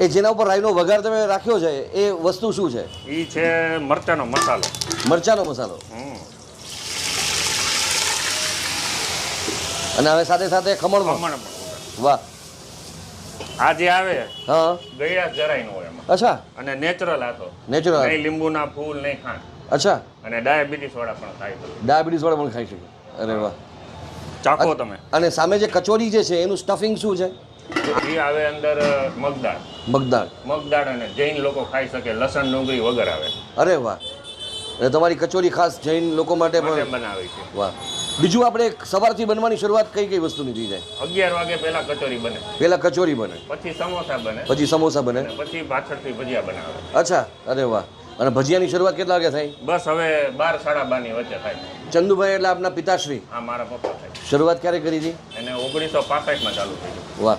એ જેના ઉપર રાઈનો વઘાર તમે રાખ્યો છે એ વસ્તુ શું છે? એ છે મરચાનો મસાલો. મરચાનો મસાલો. હમ. અને હવે સાથે સાથે ખમણમાં. ખમણ પણ. વાહ. આ જે આવે હા. ગળ્યા જરાય ન હોય એમાં. અચ્છા. અને નેચરલ આતો નેચરલ નહીં લીંબુના ફૂલ નહીં ખાંડ. અચ્છા. અને ડાયાબિટીસ વાળા પણ ખાય છે. ડાયાબિટીસ વાળા પણ ખાઈ શકે. અરે વાહ. ચાખો તમે. અને સામે જે કચોરી જે છે એનું સ્ટફિંગ શું છે? એ આવે અંદર મગદાળ. મગદાળ. મગદાળ અને જૈન લોકો ખાઈ શકે લસણ ડુંગળી વગર આવે. અરે વાહ. અને તમારી કચોરી ખાસ જૈન લોકો માટે પણ બનાવે છે. વાહ. બીજું આપણે સવારથી બનવાની શરૂઆત કઈ કઈ વસ્તુની થઈ જાય? અગિયાર વાગે પહેલા કચોરી બને. પહેલા કચોરી બને. પછી સમોસા બને. પછી સમોસા બને. પછી પાછળથી ભજીયા બનાવે. અચ્છા અરે વાહ. અને ભજીયાની શરૂઆત કેટલા વાગે થાય? બસ હવે બાર સાડા બારની વચ્ચે થાય. ચંદુભાઈ એટલે આપના પિતાશ્રી. હા મારા પપ્પા થાય. શરૂઆત ક્યારે કરી હતી? એને ઓગણીસો પાસઠમાં ચાલુ થઈ વાહ.